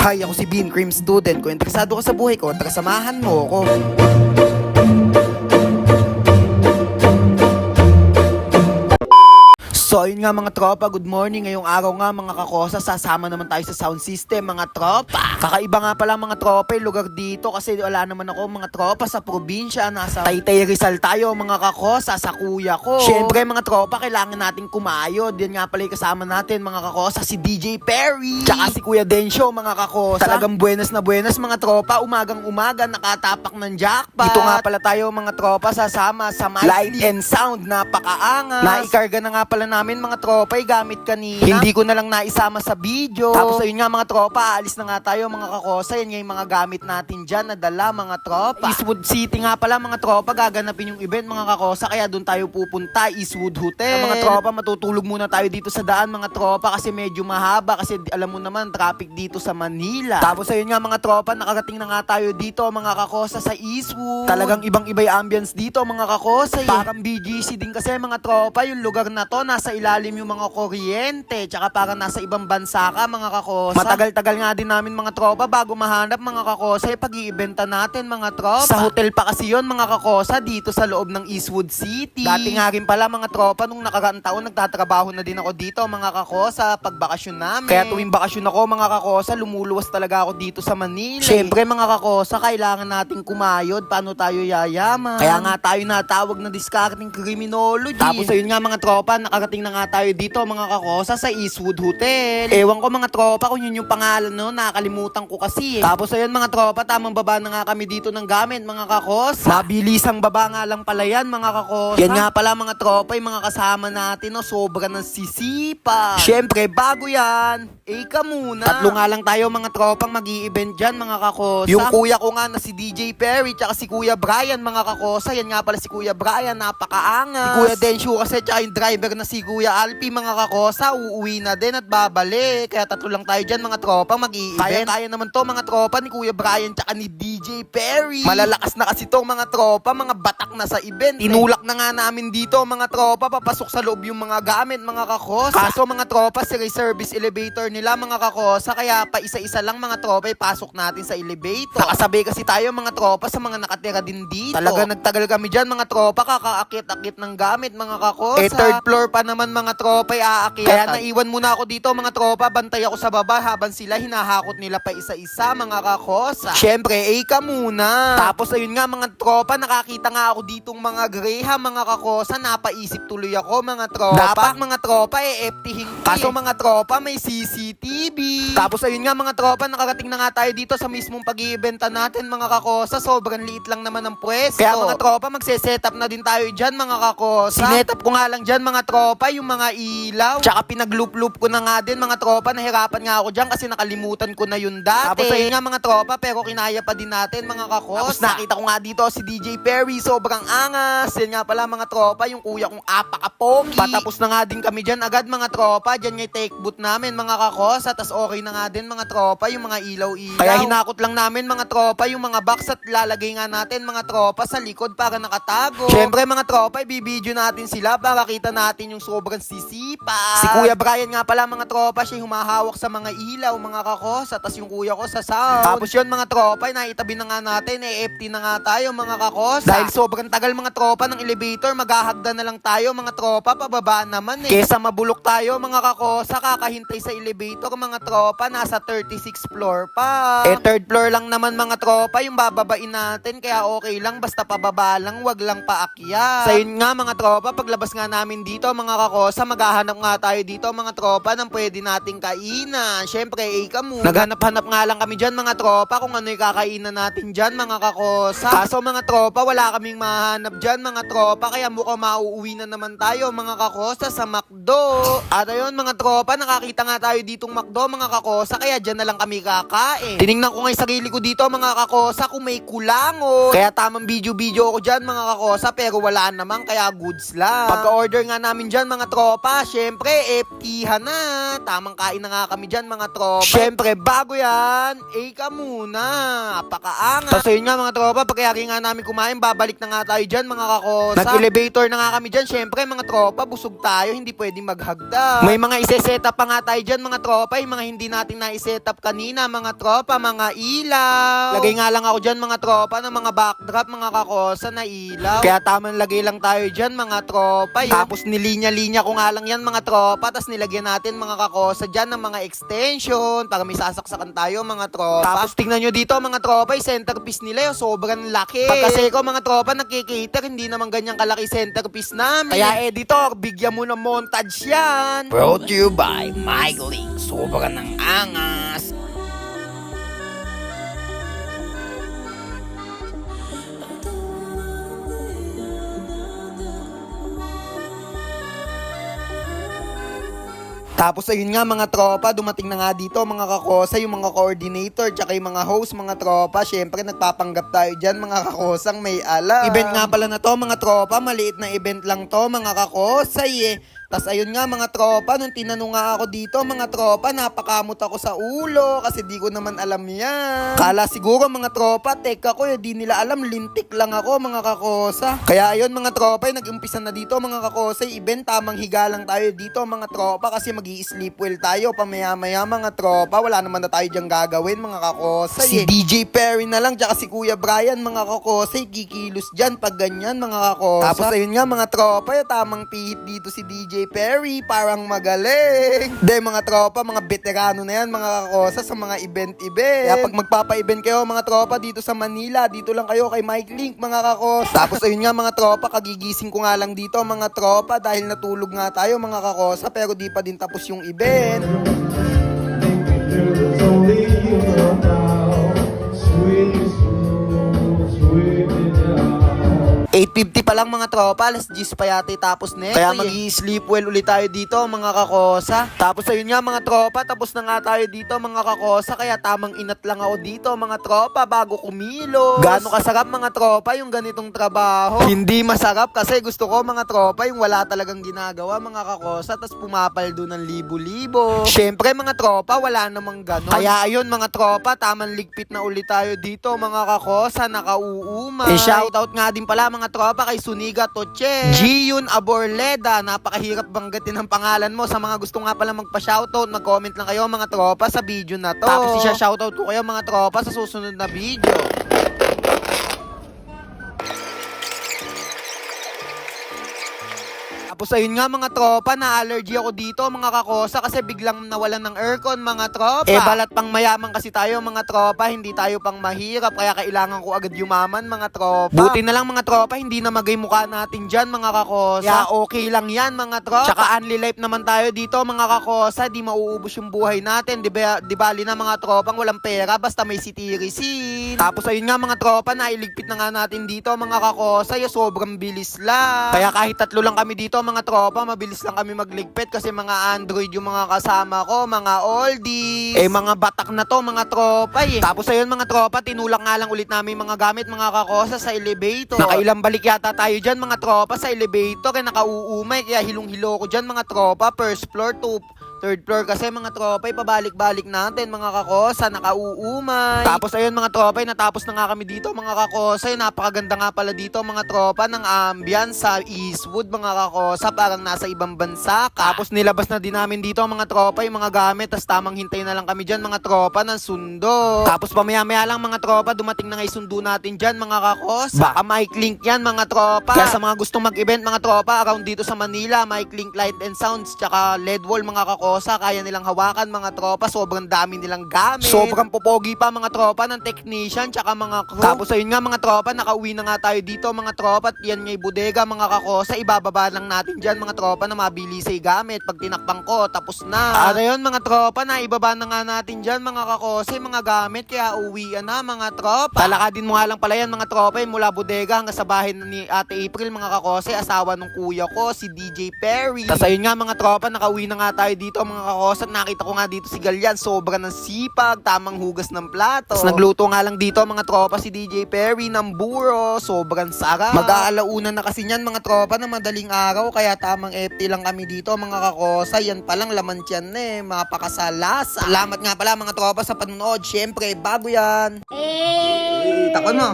Hi, ako si Bean Cream Student. Kung interesado ka sa buhay ko, tara samahan mo ako. So, ayun nga mga tropa, good morning. Ngayong araw nga mga kakosa, sasama naman tayo sa sound system mga tropa. Kakaiba nga pala mga tropa yung lugar dito kasi wala naman ako mga tropa sa probinsya. Nasa Taytay Rizal tayo mga kakosa sa kuya ko. Siyempre mga tropa, kailangan nating kumayod. Yan nga pala yung kasama natin mga kakosa, si DJ Perry. Tsaka si Kuya Densyo mga kakosa. Talagang buenas na buenas mga tropa. Umagang umaga, nakatapak ng jackpot. Dito nga pala tayo mga tropa sasama sa Light and Sound. Napakaangas. Naikarga na nga pala namin mga tropa yung gamit kanina. Hindi ko na lang naisama sa video. Tapos ayun nga mga tropa, alis na nga tayo mga kakosa. Yan nga yung mga gamit natin dyan na dala mga tropa. Eastwood City nga pala mga tropa, gaganapin yung event mga kakosa. Kaya doon tayo pupunta, Eastwood Hotel. mga tropa, matutulog muna tayo dito sa daan mga tropa kasi medyo mahaba. Kasi alam mo naman, traffic dito sa Manila. Tapos ayun nga mga tropa, nakarating na nga tayo dito mga kakosa sa Eastwood. Talagang ibang ibay ambience dito mga kakosa. eh. Parang BGC din kasi mga tropa, yung lugar na to, nasa ilalim yung mga kuryente. Tsaka parang nasa ibang bansa ka mga kakosa. Matagal-tagal nga din namin mga tropa bago mahanap mga kakosa yung pag-iibenta natin mga tropa. Sa hotel pa kasi yon mga kakosa dito sa loob ng Eastwood City. Dati nga rin pala mga tropa nung nakaraang taon nagtatrabaho na din ako dito mga kakosa pag bakasyon namin. Kaya tuwing bakasyon ako mga kakosa lumuluwas talaga ako dito sa Manila. Siyempre mga kakosa kailangan nating kumayod paano tayo yayaman. Kaya nga tayo natawag na discarding criminology. Tapos ayun nga mga tropa nakarating na nga tayo dito mga kakosa sa Eastwood Hotel. Ewan ko mga tropa kung yun yung pangalan no, nakakalimutan ko kasi. Tapos ayun mga tropa, tamang baba na nga kami dito ng gamit mga kakosa. Mabilisang baba nga lang pala yan mga kakosa. Yan nga pala mga tropa, yung mga kasama natin no, sobra ng sisipa. Siyempre, bago yan, eh ka muna. Tatlo nga lang tayo mga tropang mag event dyan mga kakosa. Yung kuya ko nga na si DJ Perry, tsaka si Kuya Brian mga kakosa. Yan nga pala si Kuya Brian, napakaangas. Si Kuya Denshu kasi, tsaka yung driver na si Kuya Alpi mga kakosa, uuwi na din at babalik. Kaya tatlo lang tayo dyan mga tropang mag event Kaya-kaya naman to mga tropa ni Kuya Brian tsaka ni DJ Perry. Malalakas na kasi to mga tropa, mga batak na sa event. Tinulak na nga namin dito mga tropa, papasok sa loob yung mga gamit mga kakosa. Kaso mga tropa, si service elevator nila mga kakosa, kaya pa isa-isa lang mga tropa ipasok natin sa elevator. Nakasabay kasi tayo mga tropa sa mga nakatira din dito. Talaga nagtagal kami dyan mga tropa, kakaakit-akit ng gamit mga kakosa. Eh third floor pa naman mga tropa aakyat. Kaya naiwan muna ako dito mga tropa, bantay ako sa baba habang sila hinahakot nila pa isa-isa mga kakosa. Siyempre, eh ka muna. Tapos ayun nga mga tropa, nakakita nga ako ditong mga greha mga kakosa, napaisip tuloy ako mga tropa. Dapat mga tropa, eh, ko. Kaso mga tropa, may CCTV. Tapos ayun nga mga tropa, nakarating na nga tayo dito sa mismong pag-iibenta natin mga kakosa. Sobrang liit lang naman ang pwesto. Kaya mga tropa, magse-setup na din tayo dyan mga kakosa. Sinetup ko nga lang dyan mga tropa, yung mga ilaw. Tsaka pinag-loop-loop ko na nga din mga tropa, nahirapan nga ako dyan kasi nakalimutan ko na yun dati. Tapos ayun nga mga tropa, pero kinaya pa din natin mga kakosa. Tapos nakita ko nga dito si DJ Perry, sobrang angas. Yan nga pala mga tropa, yung kuya kong apakapogi. Patapos na nga din kami dyan agad mga tropa. Dyan nga take boot namin mga kakosa. Tapos okay na nga din mga tropa, yung mga ilaw-ilaw. Kaya hinakot lang namin mga tropa, yung mga box at lalagay nga natin mga tropa sa likod para nakatago. Siyempre mga tropa, ibibideo natin sila para kita natin yung sobrang sisipa. Si Kuya Brian nga pala mga tropa, siya humahawak sa mga ilaw, mga kakosa. Tapos yung kuya ko sa sound. Tapos yun mga tropa, naitabi na nga natin, eh, FT na nga tayo mga kakosa. Dahil sobrang tagal mga tropa ng elevator, maghahagdan na lang tayo mga tropa, pababa naman eh. Kesa mabulok tayo mga kakosa, kakahintay sa elevator mga tropa, nasa 36 floor pa. Eh third floor lang naman mga tropa, yung bababain natin, kaya okay lang, basta pababa lang, wag lang paakyat. Sa yun nga mga tropa, paglabas nga namin dito mga kakosa, maghahanap nga tayo dito mga tropa ng pwede nating kainan. Siyempre, eh ka muna. Naghanap-hanap nga lang kami dyan mga tropa kung ano yung kakainan natin dyan mga kakosa. Kaso mga tropa, wala kaming mahanap dyan mga tropa, kaya mukhang mauuwi na naman tayo mga kakosa sa McDo. At ayun mga tropa, nakakita nga tayo ditong McDo mga kakosa, kaya dyan na lang kami kakain. Tiningnan ko nga sarili ko dito mga kakosa kung may kulangon. Kaya tamang video-video ako dyan mga kakosa, pero wala naman, kaya goods lang. Pagka-order nga namin dyan mga tropa, syempre, FT na. Tamang kain na nga kami dyan mga tropa. Syempre, bago yan, eh ka muna. Napakaangas. Tapos ayun nga mga tropa, pagkayari nga namin kumain, babalik na nga tayo dyan mga kakosa. Nag-elevator na nga kami dyan. Syempre mga tropa, busog tayo, hindi pwedeng maghagda. May mga ise-set up pa nga tayo dyan mga tropa, yung mga hindi natin na-set up kanina mga tropa, mga ilaw. Lagay nga lang ako dyan mga tropa ng mga backdrop, mga kakosa na ilaw. Kaya tamang lagay lang tayo dyan mga tropa. Yun. Tapos nilinya-linya ko nga lang yan mga tropa, tapos nilagyan natin mga kakosa dyan ng mga extension para may sasaksakan tayo mga tropa. Tapos tingnan nyo dito mga tropa, yung centerpiece nila yung sobrang laki. Pag kasi ko mga tropa nagkikater, hindi naman ganyan kalaki centerpiece namin. Kaya editor, bigyan mo ng montage yan. Brought to you by Mike Link. Sobrang ng angas. Tapos ayun nga mga tropa, dumating na nga dito mga kakosa, yung mga coordinator, tsaka yung mga host, mga tropa. Syempre nagpapanggap tayo dyan mga kakosang may alam. Event nga pala na to mga tropa, maliit na event lang to mga kakosay eh. Tas ayun nga mga tropa, nung tinanong nga ako dito mga tropa, napakamot ako sa ulo kasi di ko naman alam yan. Kala siguro mga tropa, teka ko, eh, di nila alam, lintik lang ako mga kakosa. Kaya ayun mga tropa, eh, nag-umpisa na dito mga kakosa, event, tamang higa lang tayo dito mga tropa kasi mag sleep well tayo pamaya-maya mga tropa. Wala naman na tayo dyan gagawin mga kakosa. Si DJ Perry na lang, tsaka si Kuya Brian mga kakosa, kikilos dyan pag ganyan mga kakosa. Tapos ayun nga mga tropa, yung tamang pihit dito si DJ Perry, parang magaling. De mga tropa, mga veterano na yan, mga kakosa sa mga event-event. Kaya pag magpapa-event kayo mga tropa dito sa Manila, dito lang kayo kay Mike Link mga kakosa. Tapos ayun nga mga tropa, kagigising ko nga lang dito mga tropa dahil natulog nga tayo mga kakosa pero di pa din tapos yung event. 8.50 pa lang mga tropa, alas 10 pa yata tapos na Kaya mag sleep well ulit tayo dito mga kakosa. Tapos ayun nga mga tropa, tapos na nga tayo dito mga kakosa. Kaya tamang inat lang ako dito mga tropa bago kumilos. Gaano kasarap mga tropa yung ganitong trabaho. Hindi masarap kasi gusto ko mga tropa yung wala talagang ginagawa mga kakosa. Tapos pumapaldo ng libo-libo. Siyempre mga tropa, wala namang ganon. Kaya ayun mga tropa, tamang ligpit na ulit tayo dito mga kakosa. Nakauumay. Eh shoutout nga din pala mga tropa kay Suniga Toche. Giyun Aborleda. Napakahirap banggatin ang pangalan mo. Sa mga gusto nga pala magpa-shoutout, mag-comment lang kayo mga tropa sa video na to. Tapos siya shoutout ko kayo mga tropa sa susunod na video. Tapos ayun nga mga tropa, na-allergy ako dito mga kakosa kasi biglang nawalan ng aircon mga tropa. Eh balat pang mayaman kasi tayo mga tropa, hindi tayo pang mahirap kaya kailangan ko agad yumaman mga tropa. Buti na lang mga tropa, hindi na magay mukha natin dyan mga kakosa. Yeah, okay lang yan mga tropa. Tsaka unli life naman tayo dito mga kakosa, di mauubos yung buhay natin. Di, ba, di bali na mga tropang walang pera basta may sitirisin. Tapos ayun nga mga tropa, nailigpit na nga natin dito mga kakosa, yung sobrang bilis lang. Kaya kahit tatlo lang kami dito mga tropa, mabilis lang kami magligpit kasi mga Android yung mga kasama ko, mga oldies. Eh mga batak na to mga tropa eh. Tapos ayun mga tropa, tinulak nga lang ulit namin mga gamit mga kakosa sa elevator. Nakailang balik yata tayo dyan mga tropa sa elevator kaya nakauumay kaya hilong-hilo ko dyan mga tropa. First floor to Third floor kasi mga tropa, pabalik-balik natin mga kakosa, nakauumay. Tapos ayun mga tropa, natapos na nga kami dito mga kakosa. Napakaganda nga pala dito mga tropa ng ambience sa Eastwood mga kakosa, parang nasa ibang bansa ka. Tapos nilabas na din namin dito mga tropa yung mga gamit, tas tamang hintay na lang kami dyan mga tropa ng sundo. Tapos pamaya-maya lang mga tropa, dumating na nga sundo natin dyan mga kakosa. Baka mic link yan mga tropa. Kaya sa mga gustong mag-event mga tropa, around dito sa Manila, mic link light and sounds, tsaka LED wall mga kakosa, kaya nilang hawakan mga tropa, sobrang dami nilang gamit. Sobrang popogi pa mga tropa ng technician, tsaka mga crew. Tapos ayun nga mga tropa, nakauwi na nga tayo dito mga tropa, at yan nga yung bodega mga kakosa, ibababa lang natin dyan mga tropa na mabili sa gamit. Pag tinakbang ko, tapos na. At ayun mga tropa, na ibaba na nga natin dyan mga kakosa, mga gamit, kaya uwian na mga tropa. Talakadin mo nga lang pala yan mga tropa, yung mula bodega hanggang sa bahay ni Ate April mga kakosa, asawa ng kuya ko, si DJ Perry. Tapos ayun nga mga tropa, nakauwi na nga tayo dito mga kakosat. Nakita ko nga dito si Galyan. Sobra ng sipag, tamang hugas ng plato. Tapos nagluto nga lang dito mga tropa si DJ Perry ng buro. Sobrang sarap. Mag-aalauna na kasi niyan mga tropa na madaling araw. Kaya tamang FT lang kami dito mga kakosa. Yan palang laman tiyan na eh. Mapakasalasa. Salamat nga pala mga tropa sa panonood. Siyempre, bago yan. Eh, takon mo.